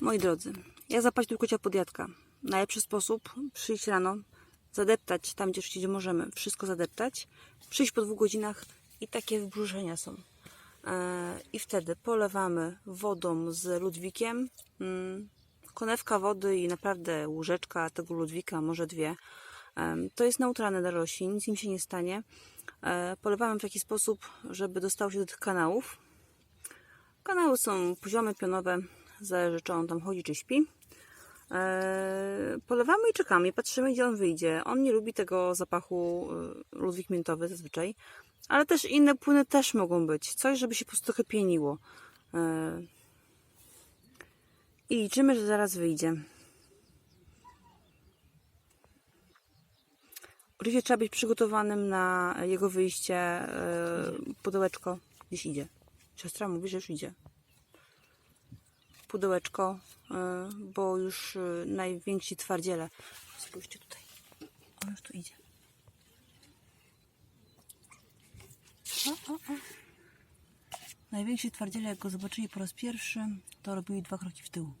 Moi drodzy, jak zapać tu kocia podjadka? Najlepszy sposób przyjść rano, zadeptać tam, gdzie oczywiście możemy, wszystko zadeptać, przyjść po dwóch godzinach i takie wybrzuszenia są. E, I wtedy polewamy wodą z Ludwikiem, mm, konewka wody i naprawdę łyżeczka tego Ludwika, może dwie. Em, To jest neutralne dla roślin, nic im się nie stanie. E, Polewamy w taki sposób, żeby dostało się do tych kanałów. Kanały są poziome, pionowe, zależy czy on tam chodzi, czy śpi. Eee, polewamy i czekamy, patrzymy gdzie on wyjdzie. On nie lubi tego zapachu y, ludwik miętowy zazwyczaj, ale też inne płyny też mogą być. Coś, żeby się po prostu trochę pieniło. Eee, I liczymy, że zaraz wyjdzie. Oczywiście trzeba być przygotowanym na jego wyjście. Eee, pudełeczko gdzieś idzie. Siostra mówi, że już idzie pudełeczko, y, bo już y, najwięksi twardziele. Spójrzcie tutaj. On już tu idzie. O, o, o. Najwięksi twardziele, jak go zobaczyli po raz pierwszy, to robili dwa kroki w tył.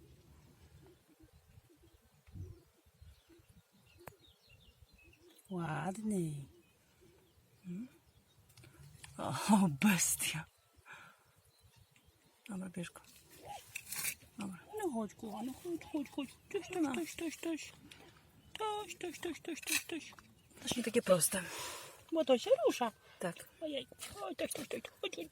Ładny. Mm. O, bestia. Dobra, bierz go. ногочку, Ану, ходь, ходь, ходь. Тож, тож, тож, тож, тож. Тож, тож, тож, тож, тож, тож. Це ж не таке просто. Мотося, руша. Так. Ой, ой, ой, тож, тож, тож. Ходь, ходь,